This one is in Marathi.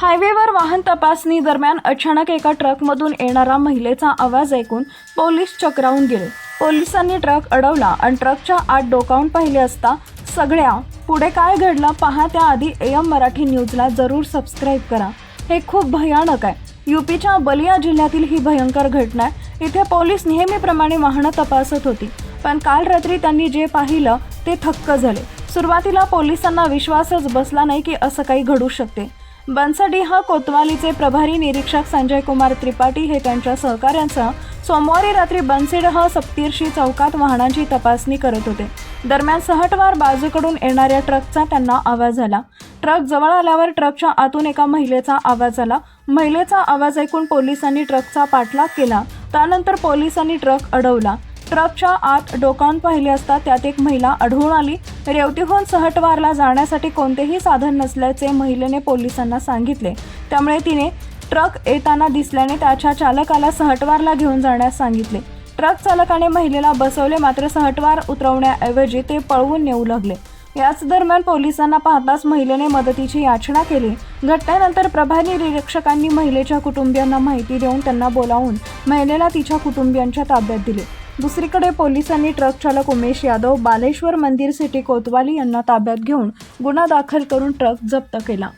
हायवेवर वाहन तपासणी दरम्यान अचानक एका ट्रकमधून येणारा महिलेचा आवाज ऐकून पोलीस चक्रावून गेले. पोलिसांनी ट्रक अडवला आणि ट्रकच्या आत डोकावून पाहिले असता सगळ्या पुढे काय घडलं पहा त्याआधी एम मराठी न्यूजला जरूर सबस्क्राईब करा. हे खूप भयानक आहे. युपीच्या बलिया जिल्ह्यातील ही भयंकर घटना आहे. इथे पोलीस नेहमीप्रमाणे वाहनं तपासत होती पण काल रात्री त्यांनी जे पाहिलं ते थक्क झाले. सुरुवातीला पोलिसांना विश्वासच बसला नाही की असं काही घडू शकते. बनसडी हा कोतवालीचे प्रभारी निरीक्षक संजय कुमार त्रिपाठी हे त्यांच्या सहकाऱ्यांसह सोमवारी रात्री बनसेडह सप्तीर्शी चौकात वाहनांची तपासणी करत होते. दरम्यान सहटवार बाजूकडून येणाऱ्या ट्रकचा त्यांना आवाज आला. ट्रक जवळ आल्यावर ट्रकच्या आतून एका महिलेचा आवाज आला. महिलेचा आवाज ऐकून पोलिसांनी ट्रकचा पाठलाग केला. त्यानंतर पोलिसांनी ट्रक अडवला. ट्रकच्या आत डोकावून पाहिले असता त्यात एक महिला आढळून आली. रेवटीहून सहटवारला जाण्यासाठी कोणतेही साधन नसल्याचे महिलेने पोलिसांना सांगितले. त्यामुळे तिने ट्रक येताना दिसल्याने त्याच्या चालकाला सहटवारला घेऊन जाण्यास सांगितले. ट्रक चालकाने महिलेला बसवले मात्र सहटवार उतरवण्याऐवजी ते पळवून नेऊ लागले. याच दरम्यान पोलिसांना पाहताच महिलेने मदतीची याचना केली. घटनेनंतर प्रभारी निरीक्षकांनी महिलेच्या कुटुंबियांना माहिती देऊन त्यांना बोलावून महिलेला तिच्या कुटुंबियांच्या ताब्यात दिले. दुसरीकडे पोलिसांनी ट्रक चालक उमेश यादव बालेश्वर मंदिर सिटी कोतवाली यांना ताब्यात घेऊन गुन्हा दाखल करून ट्रक जप्त केला.